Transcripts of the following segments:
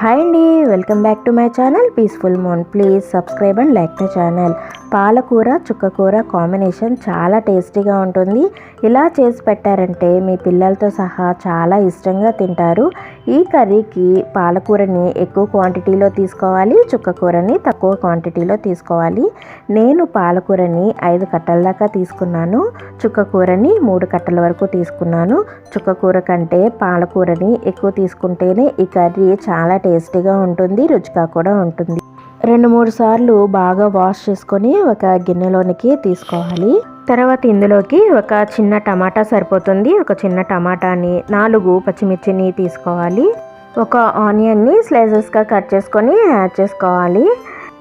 Hi అండి welcome back to my channel. Peaceful moon please subscribe and like my channel. పాలకూర చుక్కకూర combination చాలా టేస్టీగా ఉంటుంది. ఇలా చేసి పెట్టారంటే మీ పిల్లలతో సహా చాలా ఇష్టంగా తింటారు. ఈ కర్రీకి పాలకూరని ఎక్కువ క్వాంటిటీలో తీసుకోవాలి చుక్కకూరని తక్కువ క్వాంటిటీలో తీసుకోవాలి. నేను పాలకూరని ఐదు కట్టల దాకా తీసుకున్నాను చుక్కకూరని మూడు కట్టల వరకు తీసుకున్నాను. చుక్కకూర కంటే పాలకూరని ఎక్కువ తీసుకుంటేనే ఈ కర్రీ చాలా టేస్టీగా ఉంటుంది రుచిగా కూడా ఉంటుంది. రెండు మూడు సార్లు బాగా వాష్ చేసుకొని ఒక గిన్నెలోనికి తీసుకోవాలి. తర్వాత ఇందులోకి ఒక చిన్న టమాటా సరిపోతుంది. ఒక చిన్న టమాటాని నాలుగు పచ్చిమిర్చిని తీసుకోవాలి. ఒక ఆనియన్ని స్లైసెస్గా కట్ చేసుకొని యాడ్ చేసుకోవాలి.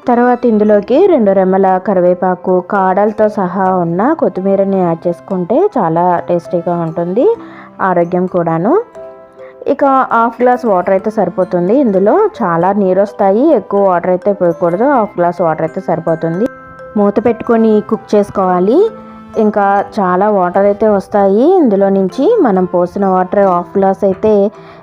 తర్వాత ఇందులోకి రెండు రెమ్మల కరివేపాకు కాడలతో సహా ఉన్న కొత్తిమీరని యాడ్ చేసుకుంటే చాలా టేస్టీగా ఉంటుంది. ఆరోగ్యం కూడాను. ఇక హాఫ్ గ్లాస్ వాటర్ అయితే సరిపోతుంది. ఇందులో చాలా నీరు వస్తాయి. ఎక్కువ వాటర్ అయితే పోయకూడదు. హాఫ్ గ్లాస్ వాటర్ అయితే సరిపోతుంది. మూత పెట్టుకొని కుక్ చేసుకోవాలి. ఇంకా చాలా వాటర్ అయితే వస్తాయి. ఇందులో నుంచి మనం పోసిన వాటర్ హాఫ్ గ్లాస్ అయితే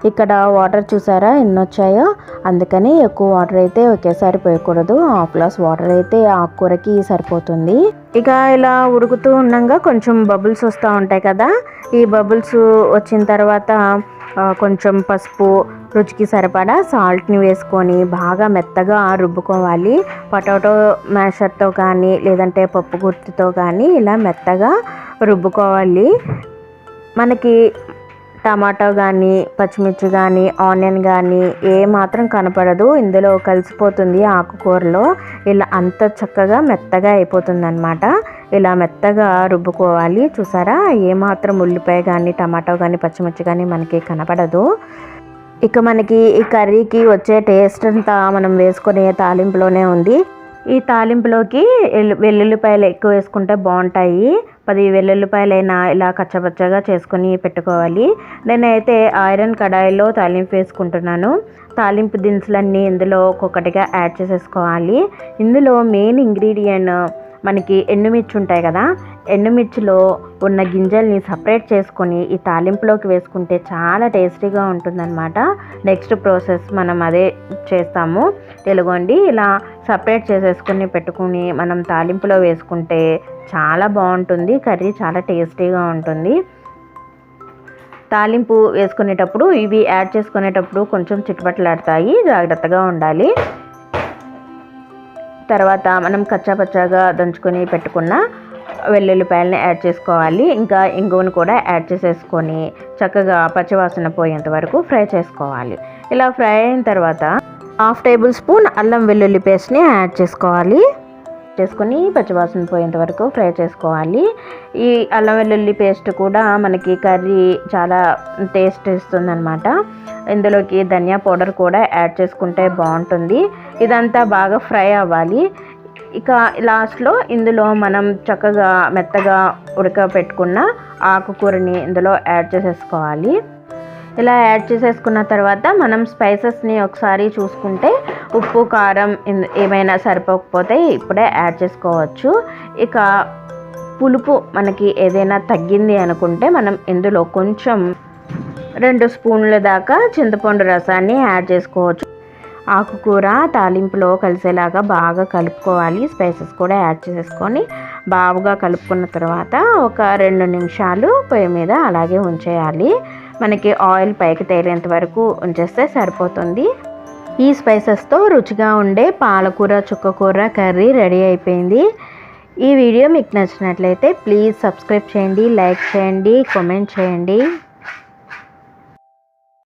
ఇక్కడ వాటర్ చూసారా ఎన్ని వచ్చాయో అందుకని ఎక్కువ వాటర్ అయితే ఒకేసారి పోయకూడదు. హాఫ్ గ్లాస్ వాటర్ అయితే ఆకుకూరకి సరిపోతుంది. ఇక ఇలా ఉడుకుతూ ఉండగా కొంచెం బబుల్స్ వస్తూ ఉంటాయి కదా. ఈ బబుల్స్ వచ్చిన తర్వాత కొంచెం పసుపు రుచికి సరిపడా సాల్ట్ని వేసుకొని బాగా మెత్తగా రుబ్బుకోవాలి. పొటాటో మ్యాషర్తో కానీ లేదంటే పప్పు గుర్తుతో కానీ ఇలా మెత్తగా రుబ్బుకోవాలి. మనకి టమాటో కానీ పచ్చిమిర్చి కానీ ఆనియన్ కానీ ఏ మాత్రం కనపడదు. ఇందులో కలిసిపోతుంది ఆకుకూరలో. ఇలా అంత చక్కగా మెత్తగా అయిపోతుంది అనమాట ఇలా మెత్తగా రుబ్బుకోవాలి. చూసారా? ఏ మాత్రం ఉల్లిపాయ కానీ టమాటో కానీ పచ్చిమిర్చి కానీ మనకి కనపడదు. ఇక మనకి ఈ కర్రీకి వచ్చే టేస్ట్ అంతా మనం వేసుకునే తాలింపులోనే ఉంది. ఈ తాలింపులోకి వెల్లుల్లిపాయలు ఎక్కువ వేసుకుంటే బాగుంటాయి. పది వెల్లుల్లిపాయలైనా ఇలా కచ్చపచ్చగా చేసుకొని పెట్టుకోవాలి. నేనైతే ఐరన్ కడాయిలో తాలింపు వేసుకుంటున్నాను. తాలింపు దినుసులన్నీ ఇందులో ఒక్కొక్కటిగా యాడ్ చేసేసుకోవాలి. ఇందులో మెయిన్ ఇంగ్రీడియంట్ మనకి ఎండుమిర్చి ఉంటాయి కదా ఎండుమిర్చిలో ఉన్న గింజల్ని సపరేట్ చేసుకొని ఈ తాలింపులోకి వేసుకుంటే చాలా టేస్టీగా ఉంటుందన్నమాట. నెక్స్ట్ ప్రాసెస్ మనం అదే చేస్తాము. తెలుగోండి ఇలా సపరేట్ చేసేసుకుని పెట్టుకుని మనం తాలింపులో వేసుకుంటే చాలా బాగుంటుంది కర్రీ చాలా టేస్టీగా ఉంటుంది. తాలింపు వేసుకునేటప్పుడు ఇవి యాడ్ చేసుకునేటప్పుడు కొంచెం చిట్టుపట్లాడతాయి జాగ్రత్తగా ఉండాలి. తర్వాత మనం కచ్చాపచ్చాగా దంచుకొని పెట్టుకున్న వెల్లుల్లిపాయలని యాడ్ చేసుకోవాలి. ఇంకా ఇంగువను కూడా యాడ్ చేసేసుకొని చక్కగా పచ్చివాసన పోయేంత వరకు ఫ్రై చేసుకోవాలి. ఇలా ఫ్రై అయిన తర్వాత హాఫ్ టేబుల్ స్పూన్ అల్లం వెల్లుల్లి పేస్ట్ని యాడ్ చేసుకోవాలి. చేసుకొని పచ్చివాసన పోయేంత వరకు ఫ్రై చేసుకోవాలి. ఈ అల్లం వెల్లుల్లి పేస్ట్ కూడా మనకి కర్రీ చాలా టేస్ట్ ఇస్తుందన్నమాట. ఇందులోకి ధనియా పౌడర్ కూడా యాడ్ చేసుకుంటే బాగుంటుంది. ఇదంతా బాగా ఫ్రై అవ్వాలి. ఇక లాస్ట్లో ఇందులో మనం చక్కగా మెత్తగా ఉడకబెట్టుకున్న ఆకుకూరని ఇందులో యాడ్ చేసేసుకోవాలి. ఇలా యాడ్ చేసేసుకున్న తర్వాత మనం స్పైసెస్ని ఒకసారి చూసుకుంటే ఉప్పు కారం ఏమైనా సరిపోకపోతే ఇప్పుడే యాడ్ చేసుకోవచ్చు. ఇక పులుపు మనకి ఏదైనా తగ్గింది అనుకుంటే మనం ఇందులో కొంచెం రెండు స్పూన్ల దాకా చింతపండు రసాన్ని యాడ్ చేసుకోవచ్చు. ఆకుకూర తాలింపులో కలిసేలాగా బాగా కలుపుకోవాలి. స్పైసెస్ కూడా యాడ్ చేసేసుకొని బాగా కలుపుకున్న తర్వాత ఒక రెండు నిమిషాలు పొయ్యి మీద అలాగే ఉంచేయాలి. మనకి ఆయిల్ పైకి తేలేంత వరకు ఉంచేస్తే సరిపోతుంది. ఈ స్పైసెస్తో రుచిగా ఉండే పాలకూర చుక్కకూర కర్రీ రెడీ అయిపోయింది. ఈ వీడియో మీకు నచ్చినట్లయితే ప్లీజ్ సబ్స్క్రైబ్ చేయండి లైక్ చేయండి కామెంట్ చేయండి.